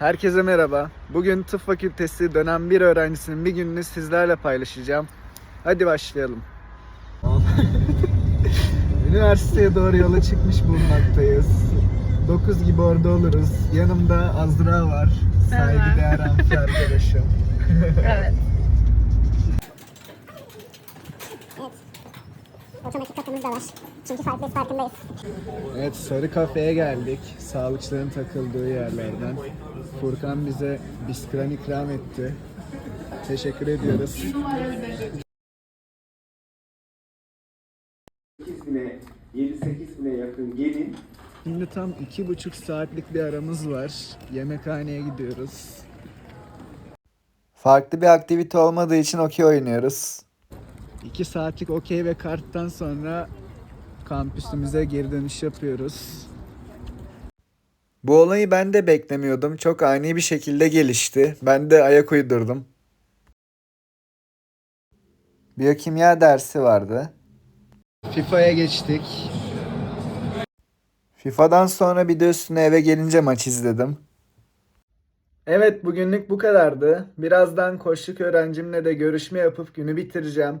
Herkese merhaba. Bugün tıp fakültesi dönem bir öğrencisinin bir gününü sizlerle paylaşacağım. Hadi başlayalım. Üniversiteye doğru yola çıkmış bulunmaktayız. 9 gibi orada oluruz. Yanımda Azra var. Saygıdeğer amfi arkadaşım. Evet. Otomatik kapımız da var. Çünkü farklıyız farkındayız. Evet Sarı Kafe'ye geldik. Sağlıkçıların takıldığı yerlerden. Furkan bize bisküven ikram etti. Teşekkür ediyoruz. 8 bine, 7-8 bine yakın gelin Şimdi tam iki buçuk saatlik bir aramız var. Yemekhaneye gidiyoruz. Farklı bir aktivite olmadığı için okey oynuyoruz. İki saatlik okey ve karttan sonra kampüsümüze geri dönüş yapıyoruz. Bu olayı ben de beklemiyordum. Çok ani bir şekilde gelişti. Ben de ayak uydurdum. Biyokimya dersi vardı. FIFA'ya geçtik. FIFA'dan sonra bir de üstüne eve gelince maç izledim. Evet bugünlük bu kadardı. Birazdan koşluk öğrencimle de görüşme yapıp günü bitireceğim.